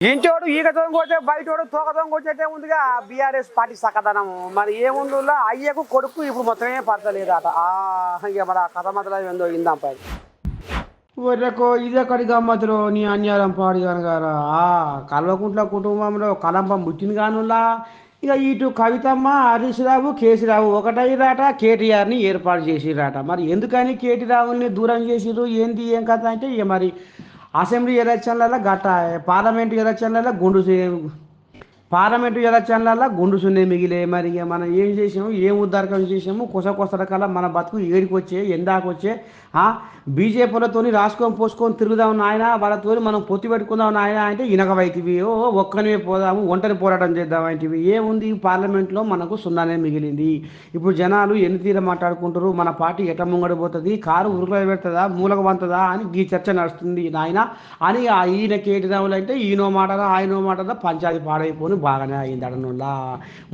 ఇంటోడు ఈగతో బయట బయటోడు తోకతో కొట్టేటే ఉందిగా. BRS party సకదనము మరి ఏముందో అయ్యకు కొడుకు ఇప్పుడు మొత్తమే పడతలేదట. ఆ ఇక మరి ఆ కథ మాత్రం ఏందో ఇందాం పై ఒర్రెకో ఇదెక్కడి గమ్మతులు నీ అన్యారం పాడి గారా ఆ కల్వకుంట్ల కుటుంబంలో కలంపం పుట్టింది కానులా ఇక ఇటు కవితమ్మ హరీష్ రావు కేసీరావు ఒకటైరాట కేటీఆర్ని ఏర్పాటు చేసిరాట మరి ఎందుకని కేటీ రావుని దూరం చేసిరు ఏంది? ఏం కథ అంటే ఇక మరి అసెంబ్లీ ఎలక్షన్లలో గట్ట పార్లమెంట్ ఎలక్షన్లలో గుండు పార్లమెంటు ఎలక్షన్లలో గుండు సున్నే మిగిలే మరి మనం ఏం చేసాము? ఏం ఉద్దారకం చేసాము? కొస కొస రకాల మన బతుకు ఏడికి వచ్చే బీజేపీలతో రాసుకొని పోసుకొని తిరుగుదాం నాయన వాళ్ళతోని మనం పొత్తి పెట్టుకుందాం నాయన అంటే ఇనకవైతివి. ఓ ఒక్కనివే పోదాము ఒంటరి పోరాటం చేద్దాం అంటివి. ఏముంది? పార్లమెంట్లో మనకు సున్నానే మిగిలింది. ఇప్పుడు జనాలు ఎన్ని తీర మాట్లాడుకుంటారు? మన పార్టీ ఎట ముంగడిపోతుంది కారు ఉరుకుల పెడుతుందా? మూలక వంతదా? అని ఈ చర్చ నడుస్తుంది నాయన. అని ఆ ఏంటి అంటే ఈయనో మాటదా ఆయనో మాటదా పంచాయతీ పాడైపోను. బాగానే అయింది అడనుల్లా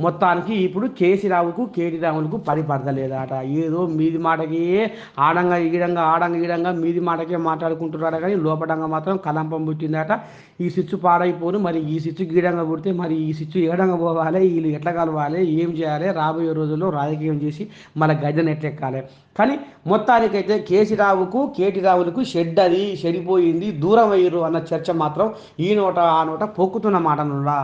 మొత్తానికి ఇప్పుడు కేసీరావుకు కేటీరాములకు పని పడతలేదట. ఏదో మీది మాటకి ఆడంగా ఈడంగా ఆడంగా ఈడంగా మీది మాటకే మాట్లాడుకుంటున్నాడు కానీ లోపడంగా మాత్రం కలంపం పుట్టిందట. ఈ స్విచ్ పాడైపోను మరి ఈ స్విచ్ గీడంగా పుడితే మరి ఈ స్విచ్ ఏడంగా పోవాలి వీళ్ళు ఎట్లా కలవాలి ఏం చేయాలి రాబోయే రోజుల్లో రాజకీయం చేసి మన గద్దెను ఎట్లెక్కాలి కానీ మొత్తానికైతే కేసీరావుకు కేటీరావులకు షెడ్ అది చెడిపోయింది దూరం అయ్యారు అన్న చర్చ మాత్రం ఈ నోట ఆ నోట పొక్కుతున్న మాట నుల్లా